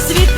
світ